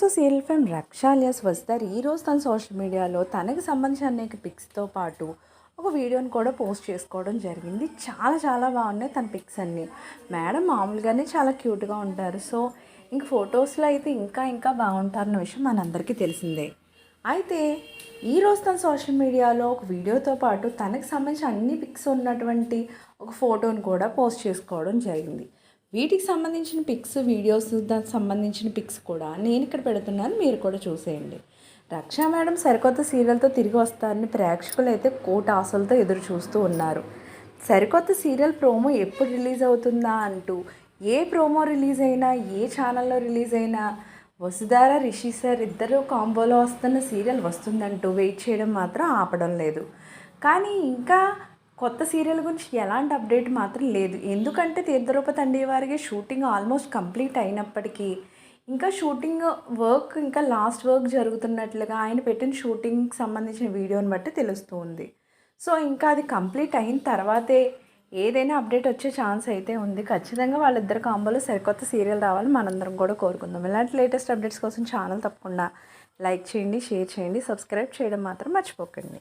So serial fame రక్షాలియాస్ వస్తారు ఈరోజు తన సోషల్ మీడియాలో తనకి సంబంధించిన అనేక పిక్స్తో పాటు ఒక వీడియోని కూడా పోస్ట్ చేసుకోవడం జరిగింది. చాలా చాలా బాగున్నాయి తన పిక్స్ అన్నీ. మేడం మామూలుగానే చాలా క్యూట్గా ఉంటారు. సో ఇంక ఫొటోస్లో అయితే ఇంకా ఇంకా బాగుంటారన్న విషయం మనందరికీ తెలిసిందే. అయితే ఈరోజు తన సోషల్ మీడియాలో ఒక వీడియోతో పాటు తనకు సంబంధించిన అన్ని పిక్స్ ఉన్నటువంటి ఒక ఫోటోని కూడా పోస్ట్ చేసుకోవడం జరిగింది. వీటికి సంబంధించిన పిక్స్ వీడియోస్ దానికి సంబంధించిన పిక్స్ కూడా నేను ఇక్కడ పెడుతున్నాను మీరు కూడా చూసేయండి. రక్షా మేడం సరికొత్త సీరియల్తో తిరిగి వస్తారని ప్రేక్షకులు అయితే కోట ఆశలతో ఎదురు చూస్తూ ఉన్నారు. సరికొత్త సీరియల్ ప్రోమో ఎప్పుడు రిలీజ్ అవుతుందా అంటూ ఏ ప్రోమో రిలీజ్ అయినా ఏ ఛానల్లో రిలీజ్ అయినా వసుధార రిషి సార్ ఇద్దరు కాంబోలో వస్తున్న సీరియల్ వస్తుందంటూ వెయిట్ చేయడం మాత్రం ఆపడం లేదు. కానీ ఇంకా కొత్త సీరియల్ గురించి ఎలాంటి అప్డేట్ మాత్రం లేదు. ఎందుకంటే తీర్థరూప తండ్రి వారికి షూటింగ్ ఆల్మోస్ట్ కంప్లీట్ అయినప్పటికీ ఇంకా షూటింగ్ వర్క్ ఇంకా లాస్ట్ వర్క్ జరుగుతున్నట్లుగా ఆయన పెట్టిన షూటింగ్కి సంబంధించిన వీడియోని బట్టి తెలుస్తూ ఉంది సో ఇంకా అది కంప్లీట్ అయిన తర్వాతే ఏదైనా అప్డేట్ వచ్చే ఛాన్స్ అయితే ఉంది. ఖచ్చితంగా వాళ్ళిద్దరు కాంబోలో సరికొత్త సీరియల్ రావాలని మనందరం కూడా కోరుకుందాం. ఇలాంటి లేటెస్ట్ అప్డేట్స్ కోసం ఛానల్ తప్పకుండా లైక్ చేయండి షేర్ చేయండి సబ్స్క్రైబ్ చేయడం మాత్రం మర్చిపోకండి.